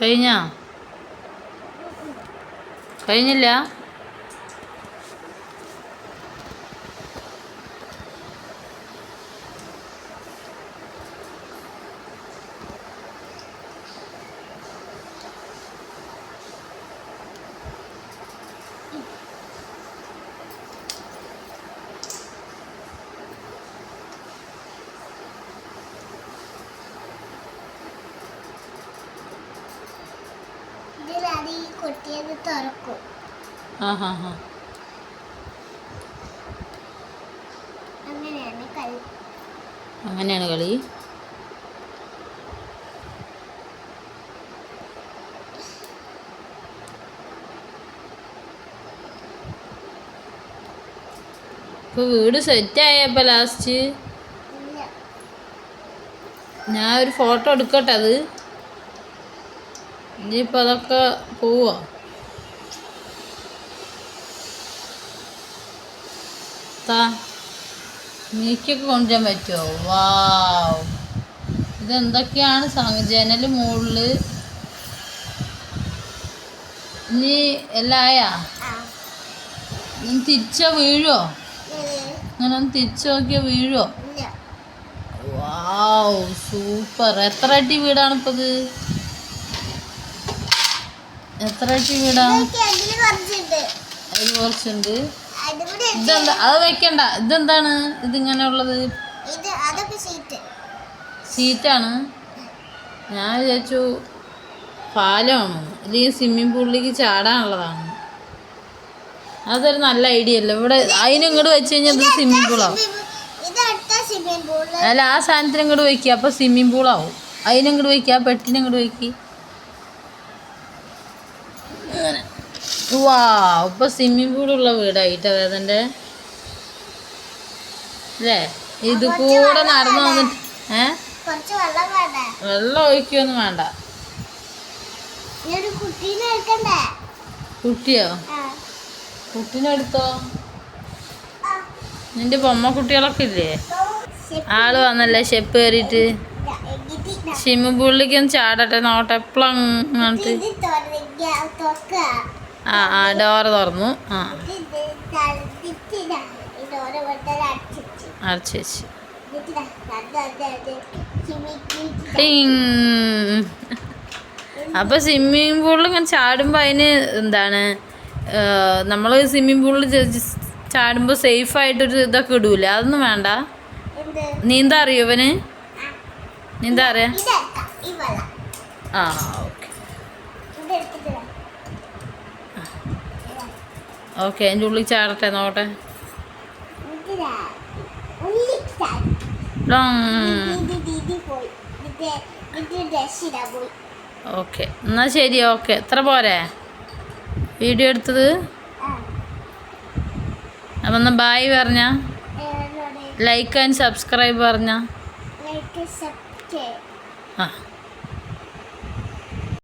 കഴിഞ്ഞാ? കഴിഞ്ഞില്ല? കുട്ടിയത് തുറക്കും. ആ ഹാ ഹാ. അങ്ങനെയാണ് കളി. അങ്ങനെയാണ് കളി. ഇപ്പൊ വീട് സെറ്റ് ആയപ്പോ ലാസ്റ്റ് ഞാൻ ഒരു ഫോട്ടോ എടുക്കട്ടെ അത്? ഇനിയിപ്പോൾ അതൊക്കെ പോവുക താ നീക്കൊക്കെ കൊണ്ടുവരാൻ പറ്റുമോ വാവ്. ഇതെന്തൊക്കെയാണ് ജനൽ മുകളിൽ മുകളിൽ ഇനി എല്ലായാ തിരിച്ച വീഴോ അങ്ങനെ ഒന്ന് തിരിച്ചു നോക്കിയാൽ വീഴോ വാവ് സൂപ്പർ. എത്ര അടി വീടാണ് ഇത് എത്ര അടി വീടാ? ഇതൊക്കെ അതിൽ കുറച്ചുണ്ട്. അതിൽ കുറച്ചുണ്ട് ഇതെന്താ? അത് വെക്കണ്ട. ഇതെന്താണ്? ഇതിങ്ങനെ ഉള്ളത് സീറ്റാണ് ഞാൻ വിചാരിച്ചു പാലമാണ്. അല്ലെങ്കിൽ സ്വിമ്മിംഗ് പൂളിലേക്ക് ചാടാനുള്ളതാണ്. അതൊരു നല്ല ഐഡിയ അല്ലേ? ഇവിടെ അതിന് ഇങ്ങോട്ട് വെച്ച് കഴിഞ്ഞാൽ ഇത് സ്വിമ്മിംഗ് പൂളാവും അല്ല ആ സാധനത്തിന് ഇങ്ങോട്ട് വയ്ക്കുക അപ്പോൾ സ്വിമ്മിംഗ് പൂളാവും അതിനങ്ങോട്ട് വയ്ക്കുക പെട്ടിനെ ഇങ്ങോട്ട് വയ്ക്കുക അങ്ങനെ വാ ഇപ്പൊ സ്വിമ്മിംഗ് പൂളുള്ള വീടായിട്ട് വേദന്റെ അല്ലേ? ഇത് കൂടെ നടന്നു വന്നിട്ട് ഏ? വെള്ളം ഒഴിക്കൊന്നും വേണ്ട. കുട്ടിയോ? ആ. കുട്ടീനെ എടുത്തോ? നിന്റെ ബൊമ്മ കുട്ടികളൊക്കെ ഇല്ലേ ആൾ വന്നല്ലേ ഷെപ്പ് കയറിയിട്ട്? പൂളിലേക്ക് ഒന്ന് ചാടട്ടെ നോട്ടെ. എപ്പോഴും അങ്ങോട്ട് ആ ആ ഡോറ് തുറന്നു. ആ. അടച്ചു വെച്ച്. സ്വിമ്മിങ് പൂളിൽ ഇങ്ങനെ ചാടുമ്പോൾ അതിന് എന്താണ് നമ്മൾ സ്വിമ്മിങ് പൂളിൽ ചാടുമ്പോൾ സേഫ് ആയിട്ടൊരു ഇതൊക്കെ ഇടൂലേ. അതൊന്നും വേണ്ട. നീന്താ അറിയോ ഇവന്? വെള്ളം ആ ഓക്കെ. ഓക്കെ അതിന്റെ ഉള്ളിൽ ചാടട്ടെ നോട്ടെ ഓക്കെ എന്നാൽ ശരി ഓക്കെ. എത്ര പോരെ? വീഡിയോ എടുത്തത്? അപ്പം എന്നാൽ ബായ് പറഞ്ഞ. ലൈക്ക് ആൻഡ് സബ്സ്ക്രൈബ് പറഞ്ഞ. 啊。